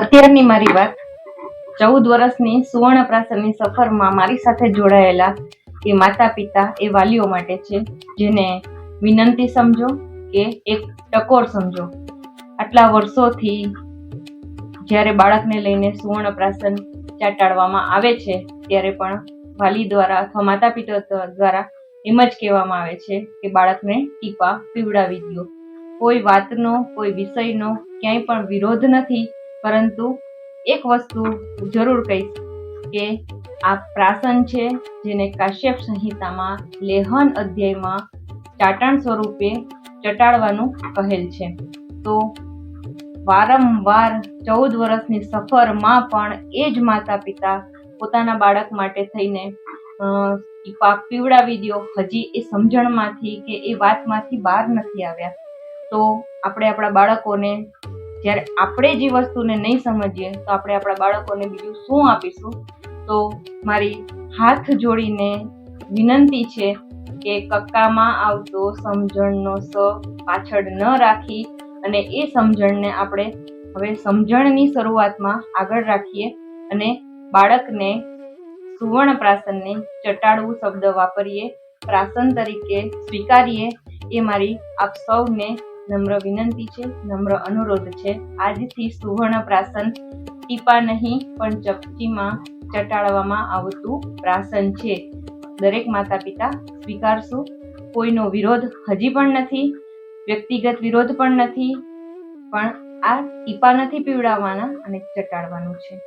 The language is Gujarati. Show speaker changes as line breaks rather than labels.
અત્યારની મારી વાત ચૌદ વર્ષની સુવર્ણ પ્રાસનની સફરમાં મારી સાથે જોડાયેલા એ માતા પિતા એ વાલીઓ માટે છે, જેને વિનંતી સમજો કે એક ટકોર સમજો. આટલા વર્ષોથી જ્યારે બાળકને લઈને સુવર્ણ પ્રાસન ચાટાડવામાં આવે છે, ત્યારે પણ વાલી દ્વારા અથવા માતા પિતા દ્વારા એમ જ કહેવામાં આવે છે કે બાળકને ટીપા પીવડાવી દો કોઈ વાતનો, કોઈ વિષયનો ક્યાંય પણ વિરોધ નથી, પરંતુ એક વસ્તુ જરૂર કહીશ કે આ પ્રાસન છે જેને કાશ્યપ સંહિતામાં લેહન અધ્યાયમાં ચાટણ સ્વરૂપે ચટાડવાનું કહેલ છે. તો વારંવાર ચૌદ વર્ષની સફરમાં પણ એ જ માતા પિતા પોતાના બાળક માટે થઈને પીવડાવી દો હજી એ સમજણમાંથી કે એ વાતમાંથી બહાર નથી આવ્યા. તો આપણે આપણા બાળકોને, જ્યારે આપણે જે વસ્તુને નહીં સમજીએ, તો આપણે આપણા બાળકોને બીજું શું આપીશું? તો મારી હાથ જોડીને વિનંતી છે કે કક્કામાં આવતો સમજણનો સ પાછળ ન રાખી અને એ સમજણને આપણે હવે સમજણની શરૂઆતમાં આગળ રાખીએ અને બાળકને સુવર્ણ પ્રાસનને ચટાડવું શબ્દ વાપરીએ. પ્રાસન તરીકે સ્વીકારીએ. એ મારી આપ સૌને નમ્ર વિનંતી છે, નમ્ર અનુરોધ છે. આજથી સુવર્ણ પ્રાસન ટીપા નહીં, પણ ચપટીમાં ચટાડવામાં આવતું પ્રાસન છે. દરેક માતા પિતા સ્વીકારશું. કોઈનો વિરોધ હજી પણ નથી, વ્યક્તિગત વિરોધ પણ નથી, પણ આ ટીપા નથી પીવડાવવાના અને ચટાડવાનું છે.